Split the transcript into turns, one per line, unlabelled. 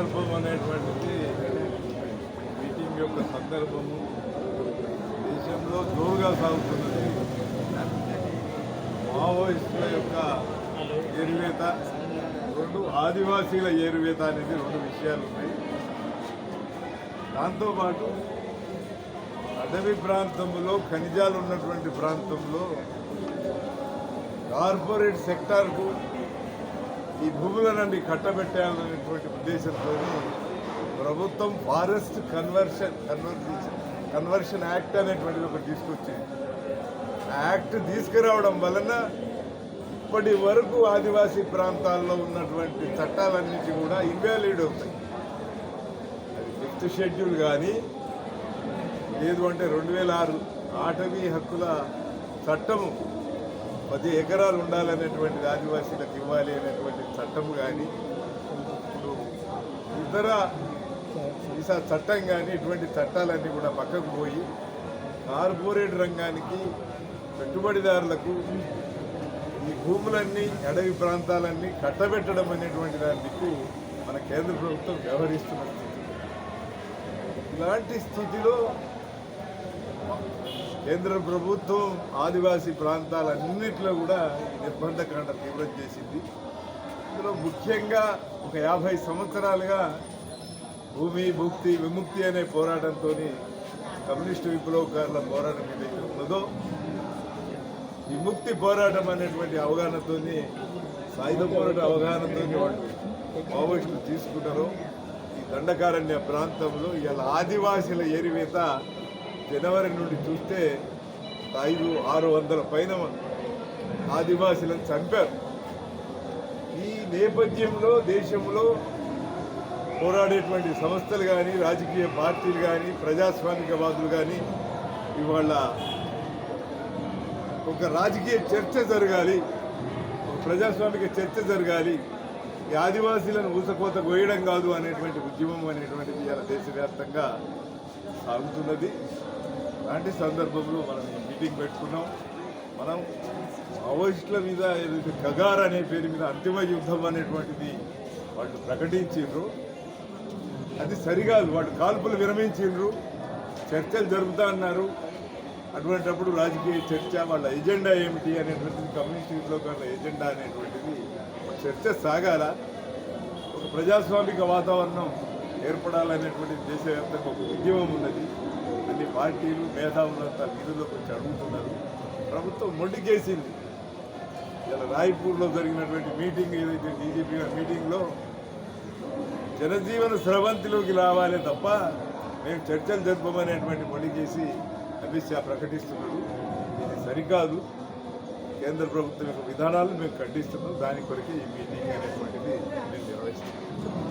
సందర్భం అనేటువంటిది మీటింగ్ యొక్క సందర్భము దేశంలో జోరుగా సాగుతున్నది. మావోయిస్టుల యొక్క ఏరువేత రెండు ఆదివాసీల ఏరువేత అనేది రెండు విషయాలు ఉన్నాయి. దాంతోపాటు అటవీ ప్రాంతంలో ఖనిజాలు ఉన్నటువంటి ప్రాంతంలో కార్పొరేట్ సెక్టార్కు ఈ భూములనండి కట్టబెట్టాలనేటువంటి ఉద్దేశంతో ప్రభుత్వం forest conversion conversion conversion act అనేటువంటిది ఒకటి తీసుకొచ్చింది యాక్ట్ తీసుకురావడం వలన ఇప్పటి వరకు ఆదివాసీ ప్రాంతాల్లో ఉన్నటువంటి చట్టాలన్నిటి కూడా ఇన్వాలిడ్ అవుతాయి. అది ఫిఫ్త్ షెడ్యూల్ కానీ లేదు అంటే రెండు వేల ఆరు అటవీ హక్కుల చట్టము పది ఎకరాలు ఉండాలనేటువంటిది ఆదివాసీలకు ఇవ్వాలి అనేటువంటి చట్టం కానీ ఇప్పుడు ఇతర ఈసా చట్టం కానీ ఇటువంటి చట్టాలన్నీ కూడా పక్కకు పోయి కార్పొరేట్ రంగానికి పెట్టుబడిదారులకు ఈ భూములన్నీ అడవి ప్రాంతాలన్నీ కట్టబెట్టడం అనేటువంటి దానికి మన కేంద్ర ప్రభుత్వం వ్యవహరిస్తున్న స్థితి. ఇలాంటి స్థితిలో కేంద్ర ప్రభుత్వం ఆదివాసీ ప్రాంతాలన్నింటిలో కూడా ఈ నిర్బంధకాండ తీవ్రం చేసింది. ఇందులో ముఖ్యంగా ఒక యాభై సంవత్సరాలుగా భూమి ముక్తి విముక్తి అనే పోరాటంతో కమ్యూనిస్టు విప్లవకారుల పోరాటం ఏదైతే ఉన్నదో విముక్తి పోరాటం అనేటువంటి అవగాహనతో సాయుధ పోరాట అవగాహనతో వాళ్ళు మావోయిస్టులు తీసుకుంటారో. ఈ దండకారణ్య ప్రాంతంలో ఇవాళ ఆదివాసీల ఏరివేత జనవరి నుండి చూస్తే ఐదు ఆరు వందల పైన ఆదివాసులను చంపారు. ఈ నేపథ్యంలో దేశంలో పోరాడేటువంటి సంస్థలు కానీ రాజకీయ పార్టీలు కానీ ప్రజాస్వామికవాదులు కానీ ఇవాళ ఒక రాజకీయ చర్చ జరగాలి ఒక ప్రజాస్వామిక చర్చ జరగాలి. ఈ ఆదివాసీలను ఊసకోత కోయడం కాదు అనేటువంటి ఉద్యమం అనేటువంటిది ఇవాళ దేశవ్యాప్తంగా సాగుతున్నది. అలాంటి సందర్భంలో మనం మీటింగ్ పెట్టుకున్నాం. మనం మావోయిస్టుల మీద ఏదైతే కగార్ అనే పేరు మీద అంతిమ యుద్ధం అనేటువంటిది వాళ్ళు ప్రకటించిండ్రు. అది సరికాదు వాళ్ళు కాల్పులు విరమించిండ్రు. చర్చలు జరుపుతా అన్నారు. అటువంటిప్పుడు రాజకీయ చర్చ వాళ్ళ ఎజెండా ఏమిటి అనేటువంటిది కమ్యూనిస్టులో విప్లవకారుల ఎజెండా అనేటువంటిది చర్చ సాగాల. ఒక ప్రజాస్వామిక వాతావరణం ఏర్పడాలనేటువంటి దేశవ్యాప్తంగా ఒక ఉద్యమం ఉన్నది. కొన్ని పార్టీలు మేధావులంతా వీధుల్లోకి వచ్చి అడుగుతున్నారు ప్రభుత్వం మొండికేసింది. ఇలా రాయ్పూర్లో జరిగినటువంటి మీటింగ్ ఏదైతే డీజీపీ మీటింగ్లో జనజీవన స్రవంతిలోకి రావాలే తప్ప మేము చర్చలు జరపమనేటువంటి మొండి చేసి అమిత్ షా ప్రకటిస్తున్నారు ఇది సరికాదు. కేంద్ర ప్రభుత్వం యొక్క విధానాలు మేము ఖండిస్తున్నాం. దాని కొరకే ఈ మీటింగ్ అనేటువంటిది మేము నిర్వహిస్తున్నాం.